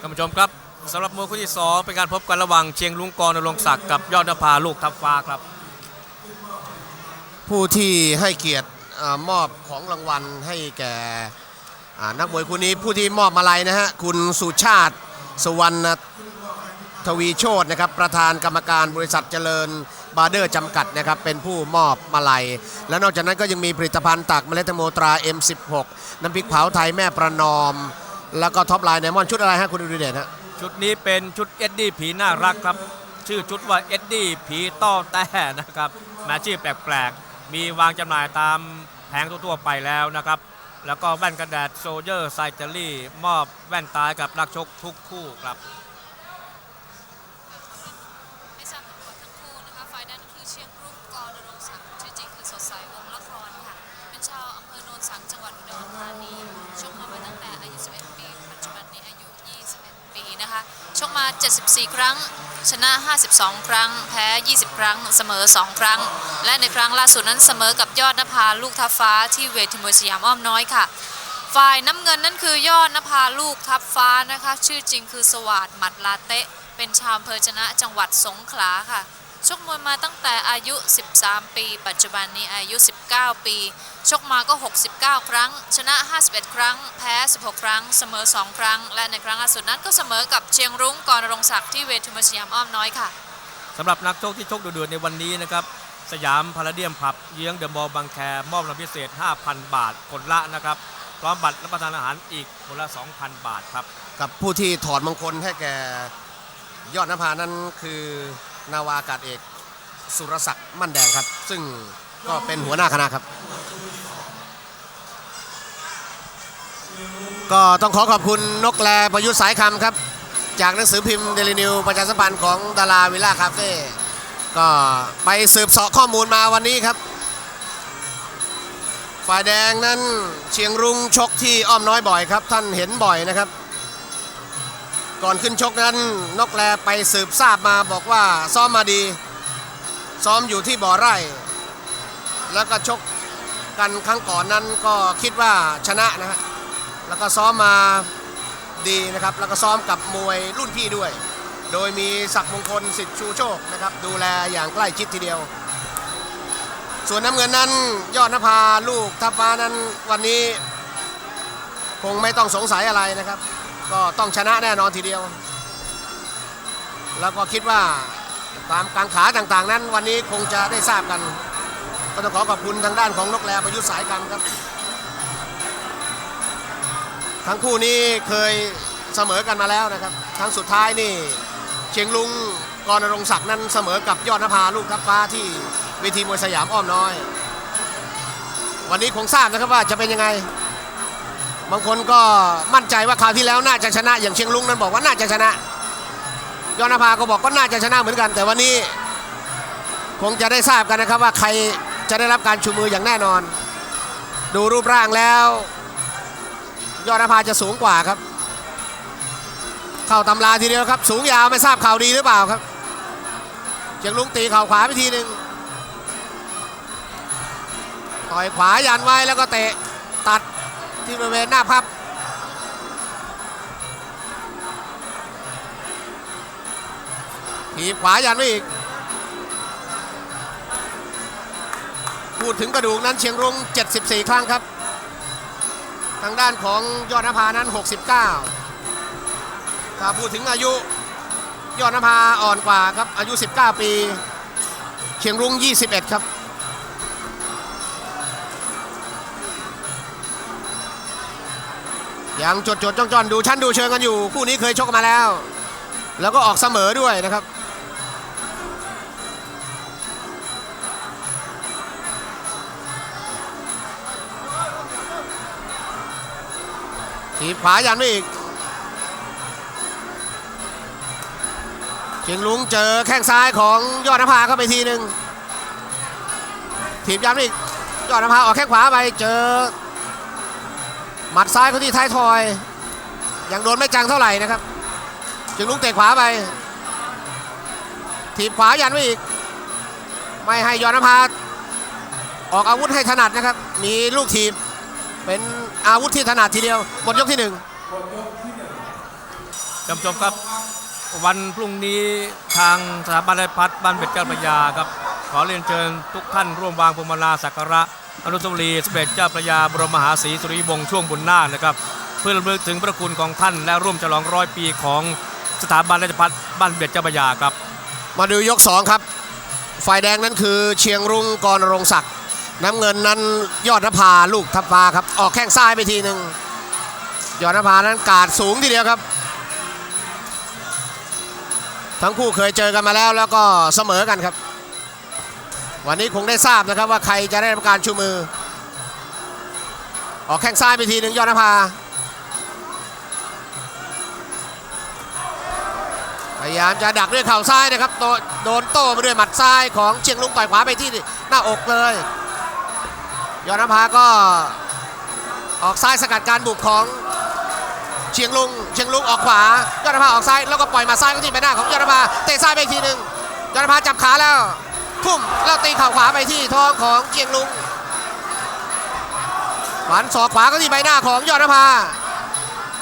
ท่านผู้ชมครับสำหรับมวยคู่ที่ 2 เป็นการพบกันระหว่างเชียงลุงกรนรงศักดิ์กับยอดนภาลูกทับฟ้าครับ ผู้ที่ให้เกียรติอามอบของรางวัลให้แก่อ่านักมวยคู่นี้ผู้ที่มอบมาลัยนะฮะคุณสุชาติสุวรรณทวีโชตนะครับประธานกรรมการบริษัทเจริญบาร์เดอร์จำกัดนะครับเป็นผู้มอบมาลัย และนอกจากนั้นก็ยังมีผลิตภัณฑ์ตากเมล็ดแตงโมตรา M16 น้ำพริกเผาไทยแม่ประนอม แล้วก็ท็อปไลน์ไดมอนด์ชุดอะไรฮะคุณดุดิเดชฮะชุดนี้เป็นชุดเอ็ดดี้ผีน่ารักครับ ชื่อชุดว่าเอ็ดดี้ผีต้อแต่นะครับแมาชื่อแปลกๆ มีวางจำหน่ายตามแผงทั่วๆไปแล้วนะครับ แล้วก็แว่นกระแดดโซเยอร์ไซเจอรี่ มอบแว่นตายกับนักชกทุกคู่ครับ ให้ทราบทั้งหมดทั้งคู่นะคะฝ่ายนั้นคือเชียงรุ่งกรณรงค์ศักดิ์ชื่อจริงคือสดใสวงศ์ละครค่ะ เป็นชาวอำเภอโนนสังจังหวัดอุดรธานีชกมามาตั้งแต่อายุ 11 ปี ปัจจุบันนี้อายุ 21 ปีนะคะ ชกมา 74 ครั้ง ชนะ 52 ครั้ง แพ้ 20 ครั้ง เสมอ 2 ครั้ง และในครั้งล่าสุดนั้นเสมอกับยอดนภาลูกทัพฟ้าที่เวทีมวยสยามอ้อมน้อยค่ะ ฝ่ายน้ำเงินนั่นคือยอดนภาลูกทับฟ้านะคะ ชื่อจริงคือสวัสดหมัดลาเตะ เป็นชาวอำเภอชนะจังหวัดสงขลาค่ะ ชกมวยมาตั้งแต่อายุ 13 ปี ปัจจุบันนี้อายุ 19 ปี ชกมาก็ 69 ครั้ง ชนะ 51 ครั้ง แพ้ 16 ครั้ง เสมอ 2 ครั้ง และในครั้งล่าสุดนั้นก็เสมอกับเชียงรุ้งกรณรงค์ศักดิ์ที่เวทีมวยสยามอ้อมน้อยค่ะสำหรับนักชกที่ชกดุเดือดในวันนี้นะครับสยามพาราเดียมผับเยื้องเดอะมอลล์บางแคมอบรางวัลพิเศษ 5,000 บาทคนละนะครับพร้อมบัตรรับประทานอาหารอีกคนละ 2,000 บาทครับ กับผู้ที่ถอดมงคลให้แก่ยอดนภานั้นคือ นาวาอากาศเอก สุรศักดิ์มั่นแดงครับ ซึ่งก็เป็นหัวหน้าคณะครับ ก็ต้องขอขอบคุณนกแลประยุทธ์สายคำครับ จากหนังสือพิมพ์เดลินิวประชาสัมพันธ์ของดาราวิลล่าคาเฟ่ก็ไปสืบเสาะข้อมูลมาวันนี้ครับ ฝ่ายแดงนั้นเชียงรุงชกที่อ้อมน้อยบ่อยครับ ท่านเห็นบ่อยนะครับ ก่อนขึ้นชกนั้นนกแลไปสืบทราบมาบอกว่าซ้อมมาดี ซ้อมอยู่ที่บ่อไร่ แล้วก็ชกกันครั้งก่อนนั้นก็คิดว่าชนะนะฮะแล้วก็ซ้อมมาดีนะครับแล้วก็ซ้อมกับมวยรุ่นพี่ด้วย โดยมีศักดิ์มงคลสิทธิ์ชูโชคนะครับดูแลอย่างใกล้ชิดทีเดียว ส่วนน้ำเงินนั้นยอดนภาลูกทัพฟ้านั้นวันนี้ คงไม่ต้องสงสัยอะไรนะครับ ก็ต้องชนะแน่นอนทีเดียว แล้วก็คิดว่าตามกางขาต่างๆ นั้น วันนี้คงจะได้ทราบกัน ก็ต้องขอขอบคุณทางด้านของนกแลประยุทธ์สายกรรมครับ ทั้งคู่นี้เคยเสมอกันมาแล้วนะครับครั้งสุดท้ายนี่เชียงลุงกรณรงศักดิ์นั้นเสมอกับยอดนภาลูกทัพฟ้าที่เวทีมวยสยามอ้อมน้อย วันนี้คงทราบนะครับว่าจะเป็นยังไง บางคนก็มั่นใจว่าคราวที่แล้วน่าจะชนะ อย่างเชียงลุงนั้นบอกว่าน่าจะชนะ ยอดนภาก็บอกก็น่าจะชนะเหมือนกัน แต่วันนี้คงจะได้ทราบกันนะครับว่าใครจะได้รับการชูมืออย่างแน่นอน ดูรูปร่างแล้ว ยอดนภาจะสูงกว่าครับ เข้าตำราทีเดียวครับ สูงยาวไม่ทราบข่าวดีหรือเปล่าครับเชียงลุงตีเข่าขวาไปทีหนึ่งต่อยขวายันไว้แล้วก็เตะ ที่บริเวณหน้าพับถีบขวายันไว้อีก พูดถึงกระดูกนั้นเชียงรุง74 ครั้งครับ ทางด้านของยอดนภานั้น 69 ถ้าพูดถึงอายุยอดนภาอ่อนกว่าครับ อายุ 19 ปี เชียงรุ้ง21 ครับ ยังจดจดจ้องจ้อนดูชั้นดูเชิงกันอยู่ คู่นี้เคยชกมาแล้ว แล้วก็ออกเสมอด้วยนะครับถีบขวายันไม่อีกเชียงลุงเจอแข้งซ้ายของยอดนภาเข้าไปทีหนึ่งถีบยันไม่อีกยอดนภาออกแข้งขวาไปเจอ หมัดซ้ายเขาที่ท้ายทอย ยังโดนไม่จังเท่าไหร่นะครับเชียงลุงเตะขวาไป ถีบขวายันไม่อีก ไม่ให้ยอนภาออกอาวุธให้ถนัดนะครับ มีลูกทีบ เป็นอาวุธที่ถนัดทีเดียว หมดยกที่หนึ่งท่านผู้ชมครับวันพรุ่งนี้ทางสถาบันราชพัฒบ้านเบ็ดเจ้าพระยาครับ ขอเรียนเชิญทุกท่านร่วมวางพวงมาลาสักการะ อนุสาวรีย์สมเด็จเจ้าพระยาบรมมหาศรีสุริวงศ์ช่วงบุญนาคนะครับ เพื่อรำลึกถึงพระคุณของท่านและร่วมฉลองร้อยปีของสถาบันราชพัฒบ้านเบ็ดเจ้าพระยาครับ มาดูยก 2 ครับ ฝ่ายแดงนั้นคือเชียงรุ่งกรรงศักดิ์น้ำเงินนั้นยอดนภาลูกทัพฟ้าครับ ออกแข้งซ้ายไปทีหนึ่งยอดนภานั้นกาดสูงทีเดียวครับ ทั้งคู่เคยเจอกันมาแล้วแล้วก็เสมอกันครับ วันนี้คงได้ทราบนะครับว่าใครจะได้รับการชูมือ ออกแข้งซ้ายไปทีหนึ่งยอดนภาพยายามจะดักด้วยเข่าซ้ายนะครับ โดนโดนโต้ไปด้วยหมัดซ้ายของเชียงลุงต่อยขวาไปที่หน้าอกเลย ยอดนภาก็ออกซ้ายสกัดการบุกของเชียงลุง เชียงลุงออกขวายอดนภาออกซ้ายแล้วก็ปล่อยหมาซ้ายเข้าที่ใบหน้าของยอดนภาเตะซ้ายไปอีกทีหนึ่งยอดนภาจับขาแล้ว ทุ่มแล้วตีเข่าขวาไปที่ท้องของเชียงลุงขวานศอกขวาก็ที่ใบหน้าของยอดนภา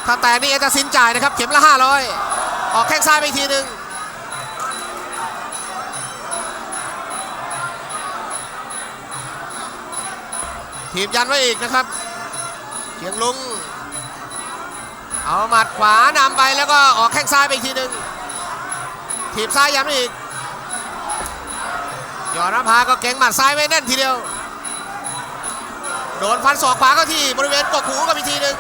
ถ้าแตกนี่เอจะสินจ่ายนะครับ เข็มละ 500 ออกแข้งซ้ายไปทีหนึ่งถีบยันไว้อีกนะครับเชียงลุง เอาหมัดขวานำไปแล้วก็ออกแข้งซ้ายไปทีหนึ่งถีบซ้ายย้อีก ยอดนภาก็เก่งหมัดซ้ายไว้แน่นทีเดียว โดนฟันศอกขวาเข้าที่บริเวณกกหูก็อีกทีหนึ่ง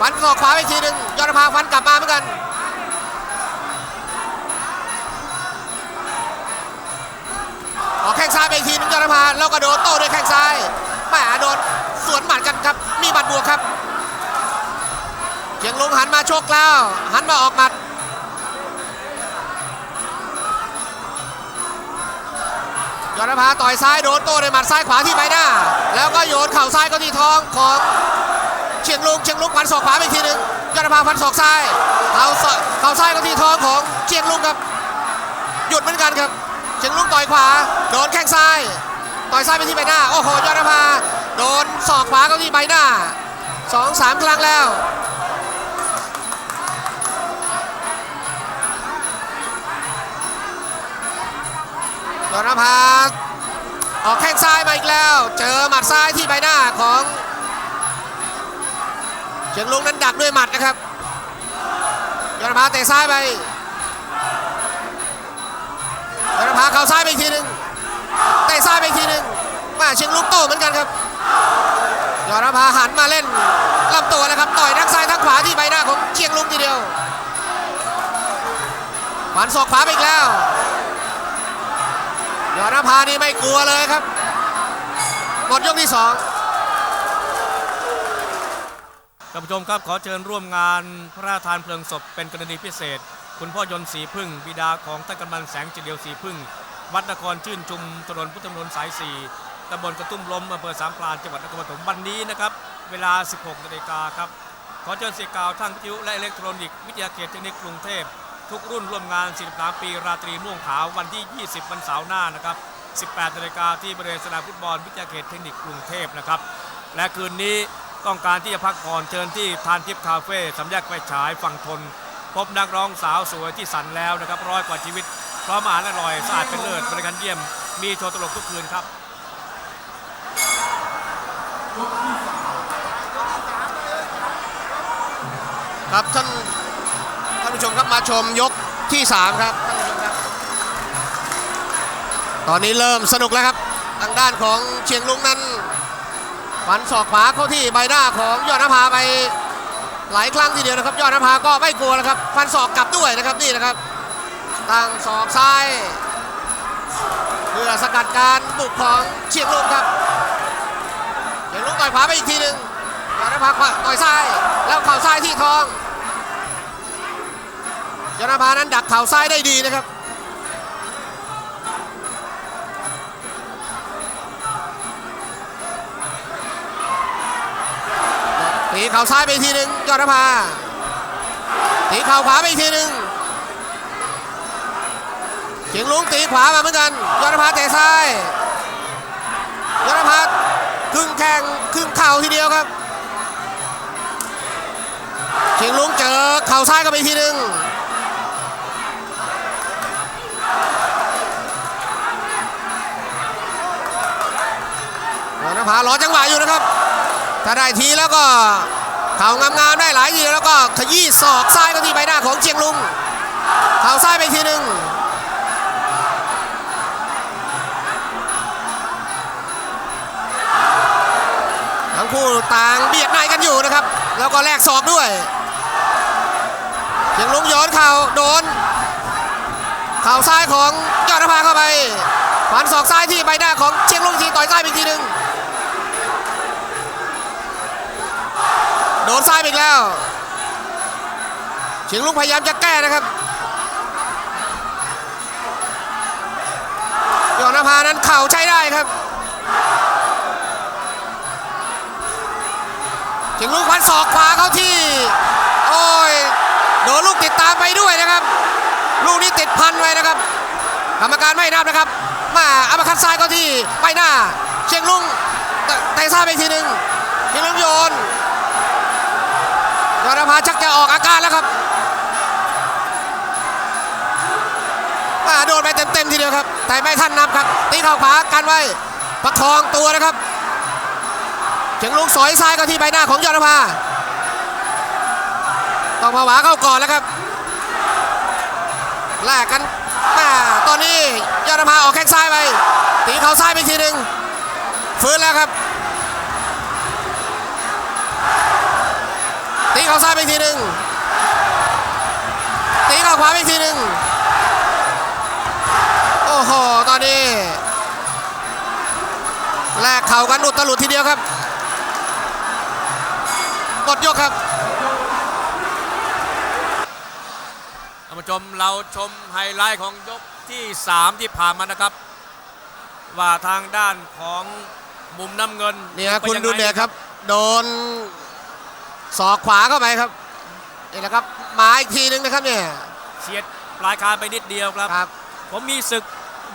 ฟันศอกขวาไปอีกทีหนึ่งยอดนภาฟันกลับมาเหมือนกันออกแข้งซ้ายไปทีนึงยอดนภาแล้วก็โดนโต้ด้วยแข้งซ้ายแหม่โดนสวนหมัดกันครับ มีหมัดบวกครับเชียงลุงหันมาโชกแล้ว หันมาออกหมัด ยอดนภาต่อยซ้ายโดนโต้ด้วยหมัดซ้ายขวาที่ใบหน้า แล้วก็โยนเข่าซ้ายก็ที่ท้องของเชียงลุงเชียงลุงฟันศอกขวาอีกทีหนึ่งยอดภาฟันศอกซ้ายเข่าเข่าซ้ายก็ที่ท้องของเชียงลุงครับหยุดเหมือนกันครับ เชียงลุงต่อยขวา โดนแข้งซ้าย ต่อยซ้ายไปที่ใบหน้าโอ้โหยอดภาโดนศอกขวาเข้าที่ใบหน้าสองสามครั้งแล้วยอดภา ออกแข้งซ้ายมาอีกแล้ว เจอหมัดซ้ายที่ใบหน้าของเชียงลุงนั้นดักด้วยหมัดนะครับยอดนภาเตะซ้ายไปยอดนภาเข่าซ้ายไปอีกทีหนึ่งเตะซ้ายไปอีกทีหนึ่งมาเชียงลุกโตเหมือนกันครับยอดนภาหันมาเล่นลำตัวแล้วครับต่อยทั้งซ้ายทั้งขวาที่ใบหน้าของเชียงลุงทีเดียวขวานศอกขวาไปอีกแล้ว ยอดนภานี่ไม่กลัวเลยครับ หมดยกที่สองท่านผู้ชมครับขอเชิญร่วมงานพระราชทานเพลิงศพเป็นกรณีพิเศษ คุณพ่อยนต์สีพึ่ง บิดาของท่านกำนันแสงจิเดียวสีพึ่ง วัดนครชื่นชุมถนนพุทธมณฑลสาย4ตำบลกระตุ้มลมอำเภอสามพรานจังหวัดนครปฐมวันนี้นะครับ เวลา 16นาฬิกาครับ ขอเชิญเสียกาวทางวิทยุและอิเล็กทรอนิกส์วิทยาเขตเทคนิคกรุงเทพ ทุกรุ่นร่วมงาน 43 ปีราตรีม่วงขาววันที่ 20 วันเสาร์หน้านะครับ 18นาฬิกาที่บริเวณสนามฟุตบอลวิทยาเขตเทคนิคกรุงเทพนะครับ และคืนนี้ต้องการที่จะพักผ่อนเชิญที่ทานทิพย์คาเฟ่สำแยกไฟฉายฝั่งทน พบนักร้องสาวสวยที่สันแล้วนะครับร้อยกว่าชีวิตพร้อมอาหารอร่อยสะอาดเป็นเลิศบริการเยี่ยม มีโชว์ตลกทุกคืนครับครับท่านท่าน ผู้ชมครับมาชมยกที่3ครับท่านผู้ชมครับตอนนี้เริ่มสนุกแล้วครับ ทางด้านของเชียงลุงนั้นฟันศอกขวาเข้าที่ใบหน้าของยอดนภาไปหลายครั้งทีเดียวนะครับ ยอดนภาก็ไม่กลัวแล้วครับ ฟันศอกกลับด้วยนะครับนี่นะครับตั้งศอกซ้ายเพื่อสกัดการบุกของเชียงลุงครับเชียงลุงต่อยขวาไปอีกทีหนึ่งยอดนภาขวาต่อยซ้ายแล้วเข่าซ้ายที่ท้อง ยอดนภานั้นดักเข่าซ้ายได้ดีนะครับ ตีเข่าซ้ายไปทีหนึ่งยอดนภาตีเข่าขวาไปทีหนึ่งเฉียงลุงตีขวามาเหมือนกันยอดนภาเตะซ้ายยอดนภาครึ่งแข้งครึ่งเข่าทีเดียวครับเฉียงลุงเจอเข่าซ้ายกันไปทีหนึ่ง นภารอจังหวะอยู่นะครับ ถ้าได้ทีแล้วก็เข่างามๆได้หลายทีแล้วก็ขยี้ศอกซ้ายก็ที่ใบหน้าของเชียงลุงเข่าซ้ายไปทีหนึ่งทั้งคู่ต่างเบียดในกันอยู่นะครับ แล้วก็แลกศอกด้วยเชียงลุงย้อนเข่าโดนเข่าซ้ายของยอดนภาเข้าไปฟันศอกซ้ายที่ใบหน้าของเชียงลุงทีต่อยซ้ายไปอีกทีหนึ่ง ดนซ้ายอีกแล้วเชียงลุงพยายามจะแก้นะครับยอดนภานั้นเข่าใช้ได้ครับเชียงลุงฟันศอกขวาเข้าที่ โอ้ย โดนลูกติดตามไปด้วยนะครับ ลูกนี้ติดพันไว้นะครับ กรรมการไม่นับนะครับ มาอัปคัดซ้ายเข้าที่ใบหน้า เชียงลุงเตะเตะซ้ายไปอีกทีหนึ่งเชียงลุงโยน ยอดนภาชักจะออกอาการแล้วครับมาโดนไปเต็มๆทีเดียวครับ แต่ไม่ทันนับครับ ตีเข่าขวากันไว้ ประคองตัวนะครับเชียงลุงสอยซ้ายเข้าที่ใบหน้าของยอดนภาต้องผวาเข้าก่อนแล้วครับแลกกันตอนนี้ยอดนภาออกแข้งซ้ายไปตีเขาซ้ายไปทีหนึ่งฟื้นแล้วครับ เขาซ้ายไปอีกทีหนึ่งตีเขาขวาไปอีกทีหนึ่งโอ้โหตอนนี้แลกเข่ากันอุดตลุดทีเดียวครับหมดยกครับท่านผู้ชมเราชมไฮไลท์ของยกที่ 3 ที่ผ่านมานะครับ ว่าทางด้านของมุมน้ำเงินเนี่ยไปคุณยังไงดูเนี่ยครับ โดน ศอกขวาเข้าไปครับนี่แหละครับมาอีกทีนึงนะครับเนี่ยเฉียดปลายคางไปนิดเดียวครับ ครับ ผมมีศึก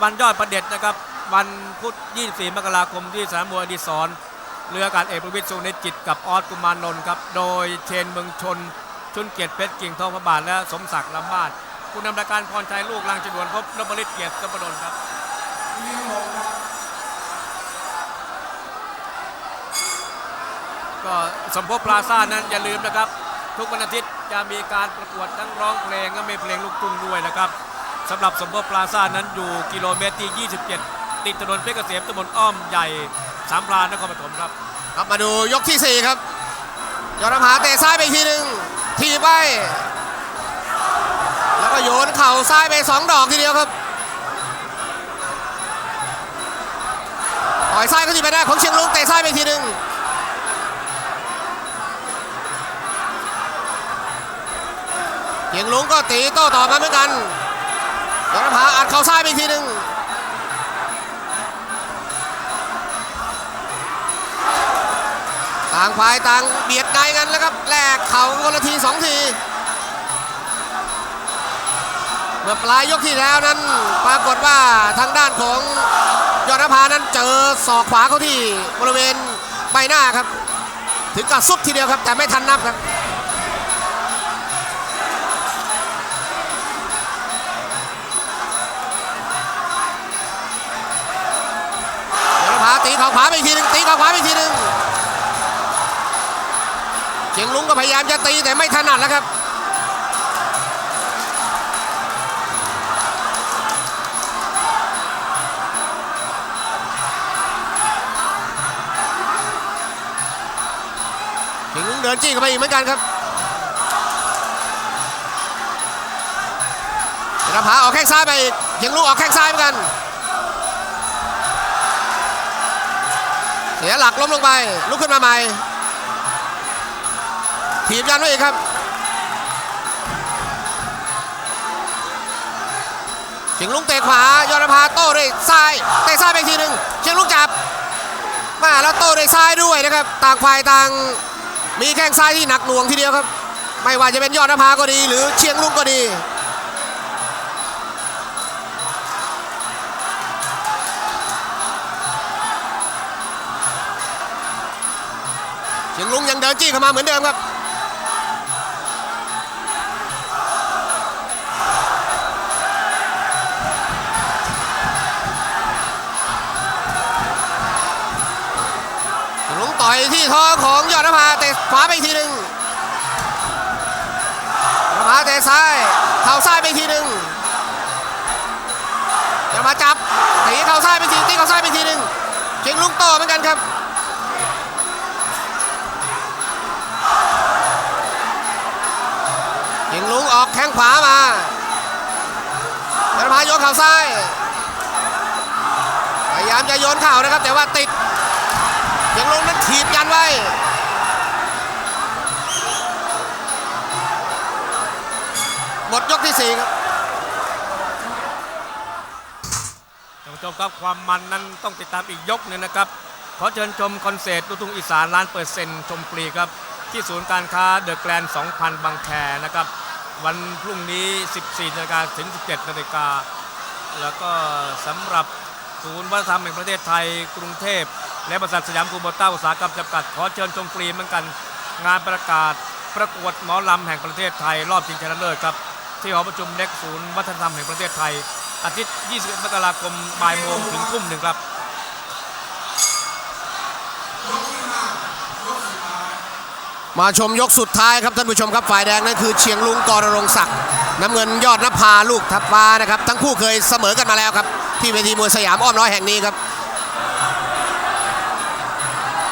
วันยอดประเด็จนะครับ วันพุธ 24 มกราคมที่สนามมวยอดิศรเรืออากาศเอกประวิตรทรงเนจิตกับออสกุมารนนท์ครับ โดยเชนเมืองชน ชุนเกียรติเพชรกิ่งทองพระบาทและสมศักดิ์ลำมาศผู้นำรายการพรชัยลูกลังจดวนพบนพฤทธิ์เกียรติสมบดลครับ ก็สมภพพลาซ่านั้นอย่าลืมนะครับ ทุกวันอาทิตย์จะมีการประกวดทั้งร้องเพลงและมีเพลงลูกทุ่งด้วยนะครับสำหรับสมภพพลาซ่านั้นอยู่กิโลเมตรที่ 27 ติดถนนเพชรเกษมตำบลอ้อมใหญ่สามพรานนครปฐมครับ ครับมาดูยกที่ 4 ครับยอดนภาเตะซ้ายไปทีหนึ่งทีไป แล้วก็โยนเข่าซ้ายไปสองดอกทีเดียวครับต่อยซ้ายก็ที่ไปได้ของเชียงลุงเตะซ้ายไปทีหนึ่ง เชียงลุงก็ตีโต้ตอบมาเหมือนกันยอดนภาอัดเข่าซ้ายไปอีกทีหนึ่งต่างฝ่ายต่างเบียดในกันแล้วครับแลกเข่าคนละทีสองที เมื่อปลายยกที่แล้วนั้นปรากฏว่าทางด้านของยอดนภานั้นเจอศอกขวาเข้าที่บริเวณใบหน้าครับ ถึงกับสุดทีเดียวครับแต่ไม่ทันนับครับาขวาไปอีกทีหนึงตีเข่าขวาไปอีกทีหนึงเชียงลุงก็พยายามจะตีแต่ไม่ถนัดแล้วครับเชียงลุงเดินจี้เข้าไปอีกเหมือนกันครับธนภาออกแข้งซ้ายไปอีกเชียงลุงออกแข้งซ้ายเหมือนกัน เสียหลักล้มลงไป ลุกขึ้นมาใหม่ถีบยันไว้อีกครับเชียงลุงเตะขวายอดนภาโต้ด้วยซ้ายเตะซ้ายไปทีหนึ่งเชียงลุงจับมาแล้วโต้ด้วยซ้ายด้วยนะครับต่างฝ่ายต่างมีแข้งซ้ายที่หนักหน่วงทีเดียวครับ ไม่ว่าจะเป็นยอดนภาก็ดี หรือเชียงลุงก็ดี เชียงลุงยังเดินจี้เข้ามาเหมือนเดิมครับลุงต่อยที่ท้อของยอดนภาเตะขวาไปทีหนึ่งนภาเตะซ้ายเข่าซ้ายไปทีหนึ่งยอดนภาจับตีเข่าซ้ายไปอีกทีตีเข่าซ้ายไปทีหนึ่งเชียงลุงต่อเหมือนกันครับ ลุงออกแข้งขวามายอดนภาโยนเข่าซ้าย พยายามจะโยนเข่านะครับ แต่ว่าติดยังลงนั้นถีบยันไว้หมดยกที่สี่ครับท่านผู้ชมครับความมันนั้นต้องติดตามอีกยกหนึ่งนะครับ ขอเชิญชมคอนเสิร์ตลูกทุ่งอีสานล้านเปอร์เซ็นต์ชมฟรีครับ ที่ศูนย์การค้าเดอะแกรนด์ 2,000 บางแคนะครับ วันพรุ่งนี้ 14นาฬิกาถึง 17นาฬิกาแล้วก็สำหรับศูนย์วัฒนธรรมแห่งประเทศไทยกรุงเทพ และบริษัทสยามกูโบต้าอุตสาหกรรมจำกัด ขอเชิญชมฟรีเหมือนกัน งานประกาศประกวดหมอลำแห่งประเทศไทย รอบชิงชนะเลิศครับ ที่หอประชุมเล็กศูนย์วัฒนธรรมแห่งประเทศไทย อาทิตย์ 21 มกราคมบ่ายโมงถึงทุ่มหนึ่งครับ มาชมยกสุดท้ายครับท่านผู้ชมครับฝ่ายแดงนั่นคือเชียงลุงกรรงศักดิ์น้ำเงินยอดนภาลูกทับฟ้านะครับ ทั้งคู่เคยเสมอกันมาแล้วครับ ที่เวทีมวยสยามอ้อมน้อยแห่งนี้ครับ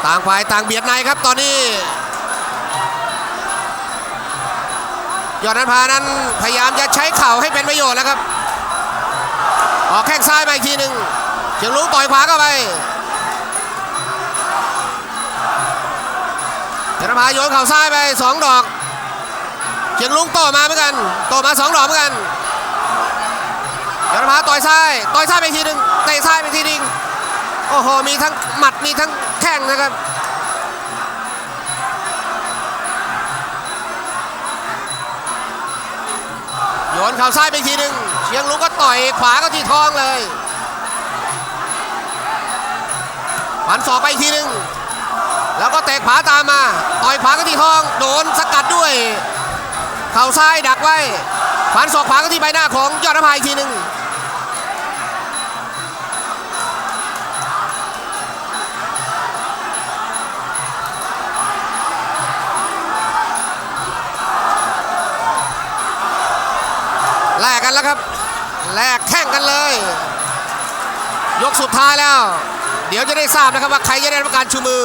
ต่างฝ่ายต่างเบียดในครับตอนนี้ ยอดนภานั้นพยายามจะใช้เข่าให้เป็นประโยชน์แล้วครับ ออกแข้งซ้ายมาอีกทีหนึ่งเชียงลุงต่อยขวาเข้าไป นภาโยนเข่าซ้ายไปสองดอกเชียงลุงโตมาเหมือนกัน โตมาสองดอกเหมือนกันธนภาต่อยซ้าย ต่อยซ้ายไปทีหนึ่งเตะซ้ายไปทีหนึ่งโอ้โห มีทั้งหมัด มีทั้งแข้งนะครับ โยนเข่าซ้ายไปทีหนึ่งเชียงลุงก็ต่อยขวาก็ที่ท้องเลยฟันศอกไปทีหนึ่ง แล้วก็เตะขวาตามมาต่อยขวาก็ที่ท้องโดนสกัดด้วย เข่าซ้ายดักไว้ฟันศอกขวาก็ที่ใบหน้าของยอดนภาอีกทีหนึ่งแลกกันแล้วครับ แลกแข่งกันเลย ยกสุดท้ายแล้ว เดี๋ยวจะได้ทราบนะครับว่าใครจะได้รับการชูมือ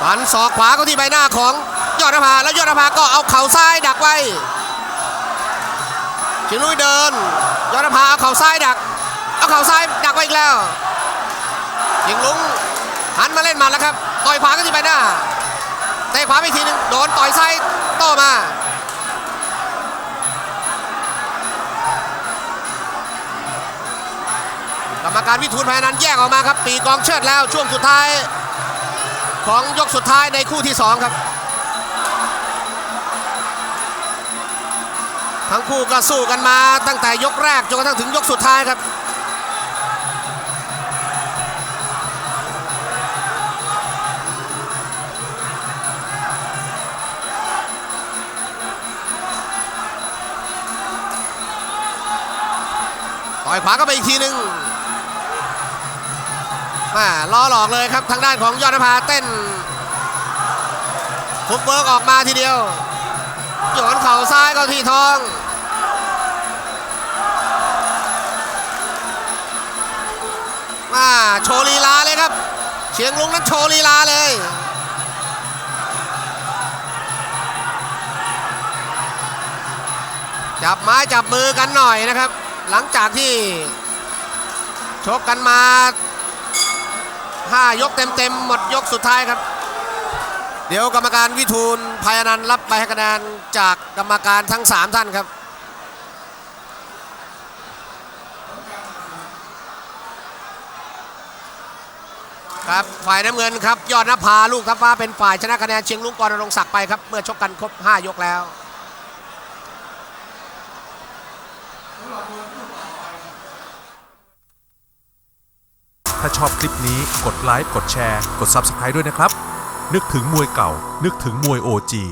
ฟันศอกขวาเข้าที่ใบหน้าของยอดนภาแล้วยอดนภาก็เอาเข่าซ้ายดักไว้ชิงลุยเดิน ยอดนภาเอาเข่าซ้ายดัก เอาเข่าซ้ายดักไว้อีกแล้วยิงลุงหันมาเล่นหมัดแล้วครับต่อยขวาเข้าที่ใบหน้าเตะขวาไปอีกทีหนึงโดนต่อยซ้ายโต้มากรรมการวิทูลภายนันแยกออกมาครับ ปีกองเชิดแล้วช่วงสุดท้าย ของยกสุดท้ายในคู่ที่ 2 ครับ ทั้งคู่ก็สู้กันมาตั้งแต่ยกแรกจนกระทั่งถึงยกสุดท้ายครับต่อยขวาก็ไปอีกทีหนึ่งมาล้อหลอกเลยครับทางด้านของยอดนภาเต้น ฟุตเวิร์กออกมาทีเดียวโยนเข่าซ้ายเข้าที่ท้องมาโชว์ลีลาเลยครับ เชียงลุงนั้นโชว์ลีลาเลยจับไม้จับมือกันหน่อยนะครับ หลังจากที่ชกกันมา 5 ยกเต็มๆ หมดยกสุดท้ายครับ เดี๋ยวกรรมการวิทูลพายนันรับใบให้คะแนนจากกรรมการทั้ง 3 ท่านครับครับฝ่ายน้ำเงินครับยอดนภาลูกทัพฟ้าเป็นฝ่ายชนะคะแนนเชียงลุงกรณรงศักดิ์ไปครับเมื่อชกกันครบ 5 ยกแล้ว ถ้าชอบคลิปนี้กดไลค์กดแชร์ กด Subscribe ด้วยนะครับ นึกถึงมวยเก่า นึกถึงมวยโอจี